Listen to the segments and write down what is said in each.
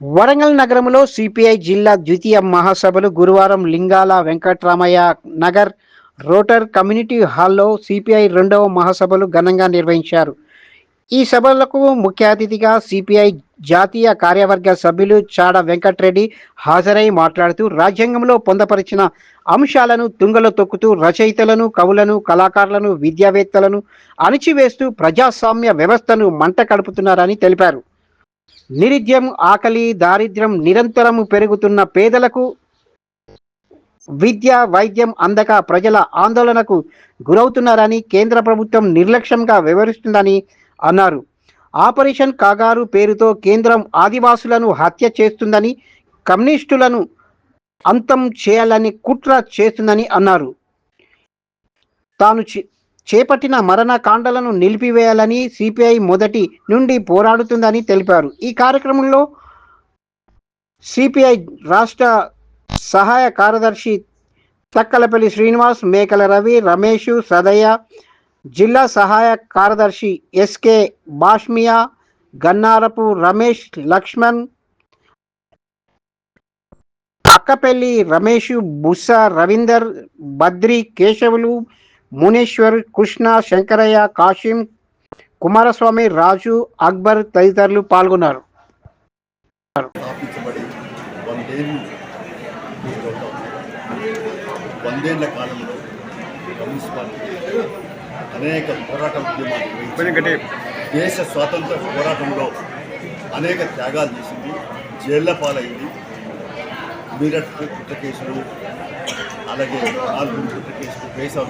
వరంగల్ నగరంలో సిపిఐ జిల్లా ద్వితీయ మహాసభలు గురువారం లింగాల వెంకట్రామయ్య నగర్ రోటర్ కమ్యూనిటీ హాల్లో సిపిఐ రెండవ మహాసభలు ఘనంగా నిర్వహించారు. ఈ సభలకు ముఖ్య అతిథిగా సిపిఐ జాతీయ కార్యవర్గ సభ్యులు చాడ వెంకట్రెడ్డి హాజరై మాట్లాడుతూ రాజ్యాంగంలో పొందపరిచిన అంశాలను తుంగలో తొక్కుతూ రచయితలను కవులను కళాకారులను విద్యావేత్తలను అణిచివేస్తూ ప్రజాస్వామ్య వ్యవస్థను మంట కడుపుతున్నారని తెలిపారు. నిరుద్యం ఆకలి దారిద్ర్యం నిరంతరం పెరుగుతున్న పేదలకు విద్య వైద్యం అందక ప్రజల ఆందోళనకు గురవుతున్నారని కేంద్ర ప్రభుత్వం నిర్లక్ష్యంగా వివరిస్తుందని అన్నారు. ఆపరేషన్ కాగారు పేరుతో కేంద్రం ఆదివాసులను హత్య చేస్తుందని కమ్యూనిస్టులను అంతం చేయాలని కుట్ర చేస్తుందని అన్నారు. తాను చేపట్టిన మరణకాండలను నిలిపివేయాలని సిపిఐ మొదటి నుండి పోరాడుతుందని తెలిపారు. ఈ కార్యక్రమంలో సిపిఐ రాష్ట్ర సహాయ కార్యదర్శి తక్కలపల్లి శ్రీనివాస్ మేకల రవి రమేష్ సదయ్య జిల్లా సహాయ కార్యదర్శి ఎస్కే బాష్మియా గన్నారపు రమేష్ లక్ష్మణ్ అక్కపల్లి రమేష్ బుస్స రవీందర్ బద్రి కేశవులు మునేశ్వర్ కృష్ణ శంకరయ్య కాశీం కుమారస్వామి రాజు అక్బర్ తదితరులు పాల్గొన్నారు. వందేళ్ళ కాలంలో కమ్యూనిస్ట్ పార్టీ అనేక పోరాట ఉద్యమాలు నిర్వహించింది. దేశ స్వాతంత్ర పోరాటంలో అనేక త్యాగాలు చేసింది జైళ్ళ పాలైంది. మీరట్ కుట్ర కేసులు అలాగే నాలుగు కుట్ర కేసులు కేసు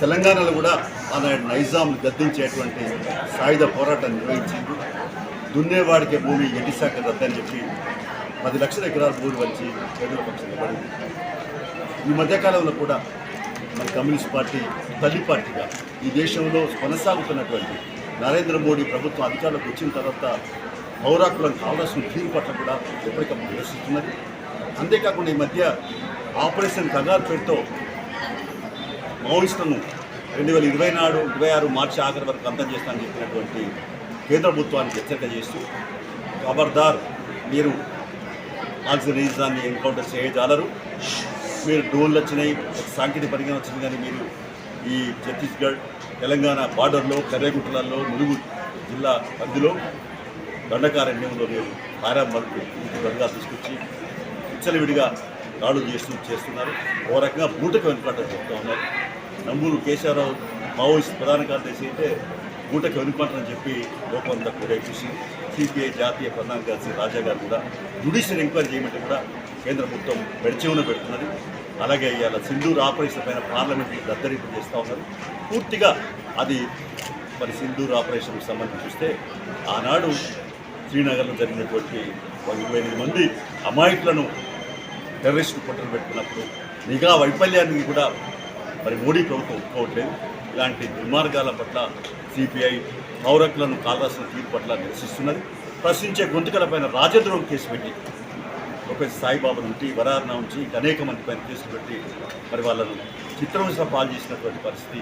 తెలంగాణలో కూడా ఆనాడు నైజాం గద్దించేటువంటి సాయుధ పోరాటం నిర్వహించింది. దున్నేవాడికి భూమి ఎన్నిశాఖ రద్దని చెప్పి పది లక్షల ఎకరాల భూమి వచ్చి కేంద్ర పడింది. ఈ మధ్యకాలంలో కూడా మన కమ్యూనిస్ట్ పార్టీ తల్లి పార్టీగా ఈ దేశంలో కొనసాగుతున్నటువంటి నరేంద్ర మోడీ ప్రభుత్వం అధికారంలోకి వచ్చిన తర్వాత పౌరాకులను కావాల్సిన తీరు పట్ల కూడా ఎప్పటికప్పుడు నిరసిస్తున్నది. అంతేకాకుండా ఈ మధ్య ఆపరేషన్ కగార్ పేరుతో మావోయిస్టులను రెండు వేల ఇరవై నాడు ఇరవై ఆరు మార్చి ఆఖరి వరకు అంతం చేస్తానని చెప్పినటువంటి కేంద్ర ప్రభుత్వానికి హెచ్చరిక చేస్తూ ఖబర్దార్ మీరు ఆక్సిజన్ ఎన్కౌంటర్ చేయజాలరు. మీరు డ్రోన్లు వచ్చినాయి సాంకేతిక పరిజ్ఞానం వచ్చింది కానీ మీరు ఈ ఛత్తీస్గఢ్ తెలంగాణ బార్డర్లో కర్రేగుట్టలలో ములుగు జిల్లా పరిధిలో దండకారణ్యంలో మీరు పారామర్కు ఇంటి బరిగా తీసుకొచ్చి విచ్చలవిడిగా దాడులు చేస్తూ చేస్తున్నారు. ఓ రకంగా బూటకు వెనుకాటం చెప్తా ఉన్నారు. నంబూరు కేశవరావు మావోయిస్ట్ ప్రధాన కార్యదర్శి అయితే బూటకు వెనుకాటని చెప్పి లోకంతా కూడా చూసి సిపిఐ జాతీయ ప్రధాన కార్యదర్శి రాజా గారు కూడా జుడిషియల్ ఎంక్వైరీ చేయమంటే కూడా కేంద్ర ప్రభుత్వం పెడిచెవున పెడుతున్నది. అలాగే ఇవాళ సింధూర్ ఆపరేషన్ పైన పార్లమెంట్ దద్దరింపు చేస్తూ ఉన్నారు. పూర్తిగా అది మరి సింధూర్ ఆపరేషన్కి సంబంధించి చూస్తే ఆనాడు శ్రీనగర్లో జరిగినటువంటి ఇరవై ఎనిమిది మంది అమాయకులను టెర్రరిస్టు పుట్టలు పెట్టుకున్నప్పుడు నిఘా వైఫల్యాన్ని కూడా మరి మోడీ ప్రభుత్వం ఒప్పుకోవట్లేదు. ఇలాంటి దుర్మార్గాల పట్ల సిపిఐ పౌరకులను కాల్రాసిన తీర్పు పట్ల నిరసిస్తున్నది. ప్రశ్నించే గొంతుకలపైన రాజద్రోహం కేసు పెట్టి ఒక సాయిబాబా నుంచి వరారణ నుంచి ఇంకా అనేక మంది పైన కేసులు పెట్టి మరి వాళ్ళను చిత్రహింస పాలు చేసినటువంటి పరిస్థితి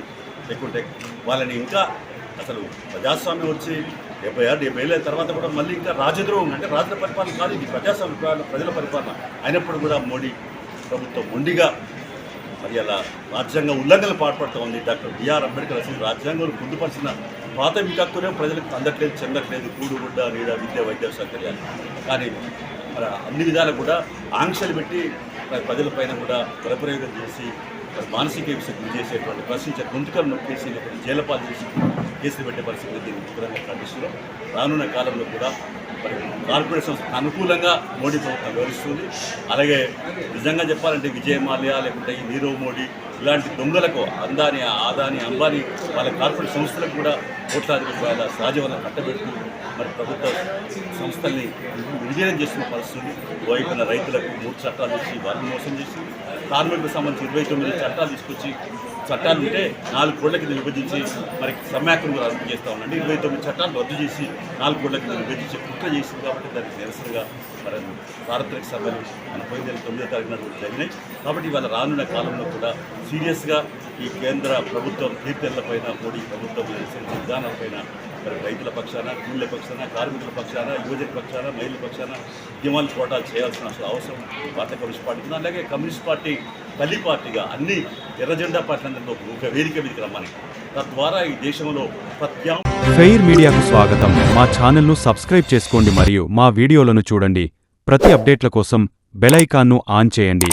లేకుంటే వాళ్ళని ఇంకా అసలు ప్రజాస్వామ్యం వచ్చి డెబ్బై ఆరు డెబ్బై ఏళ్ళ తర్వాత కూడా మళ్ళీ ఇంకా రాజద్రోహం అంటే రాజుల పరిపాలన కాదు ఇది ప్రజాస్వామ్య ప్రజల పరిపాలన. అయినప్పుడు కూడా మోడీ ప్రభుత్వం మొండిగా మరి అలా రాజ్యాంగ ఉల్లంఘనలు పాల్పడుతూ ఉంది. డాక్టర్ బిఆర్ అంబేద్కర్ అసలు రాజ్యాంగంలో పొందుపరిచిన ప్రాథమిక హక్కులే ప్రజలకు అందట్లేదు చెందట్లేదు. కూడుగుడ్డ నీడ విద్య వైద్య సౌకర్యాలు. కానీ అన్ని విధాలు కూడా ఆంక్షలు పెట్టి ప్రజల ప్రజలపైన కూడా బలప్రయోగం చేసి మానసిక హింసకు గురి చేసేటువంటి ప్రశ్నించే గొంతుకలు నొక్కేసి లేకపోతే జైలపాలు చేసి కేసులు పెట్టే పరిస్థితి దీన్ని తీవ్రంగా ఖండిస్తున్నాం రానున్న కాలంలో కూడా మరి కార్పొరేట్ సంస్థకు అనుకూలంగా మోడీ ప్రభుత్వం వివరిస్తుంది అలాగే నిజంగా చెప్పాలంటే విజయ్ మాల్యా లేకుంటే ఈ నీరవ్ మోడీ ఇలాంటి దొంగలకు అందాని ఆదాని అంబానీ వాళ్ళ కార్పొరేట్ సంస్థలకు కూడా కోట్లాది రూపాయల సహజ వనరు కట్టబెడుతూ మరి ప్రభుత్వ సంస్థల్ని విలీనం చేస్తున్న పరిస్థితి. వైపున రైతులకు మూడు చట్టాలు ఇచ్చి వారిని మోసం చేసి కార్మికులకు సంబంధించి ఇరవై తొమ్మిది చట్టాలు తీసుకొచ్చి చట్టాలు ఉంటే నాలుగు కోట్ల కింద విభజించి మరి సమ్యాక్రం కూడా రద్దు చేస్తూ ఉండండి. ఇరవై తొమ్మిది చట్టాలు రద్దు చేసి నాలుగు కోట్ల కింద విభజించి కుట్ర చేసింది కాబట్టి దానికి నిరసనగా మరి సార్వత్రిక సభలు మన పోయిన తొమ్మిదో తారీఖున జరిగినాయి. కాబట్టి ఇవాళ రానున్న కాలంలో కూడా సీరియస్గా ఈ కేంద్ర ప్రభుత్వం తీర్థెళ్ళపైన మోడీ ప్రభుత్వం చేసిన విధానాలపైన మరి రైతుల పక్షాన కూలీల పక్షాన కార్మికుల పక్షాన యువజన పక్షాన మహిళల పక్షాన ఉద్యమాలు పోటాలు చేయాల్సిన అసలు అవసరం భారత కమ్యూనిస్ట్ పార్టీ ఉంది? అలాగే కమ్యూనిస్ట్ పార్టీ తల్లి పార్టీగా అన్ని ఎర్రజెండా జెండా ఒక వేదిక మీదకి రమ్మని తద్వారా ఈ దేశంలో ప్రత్యామ్ ఫెయిర్ మీడియాకు స్వాగతం. మా ఛానల్ను సబ్స్క్రైబ్ చేసుకోండి మరియు మా వీడియోలను చూడండి. ప్రతి అప్డేట్ల కోసం బెల్ ఐకాన్ను ఆన్ చేయండి.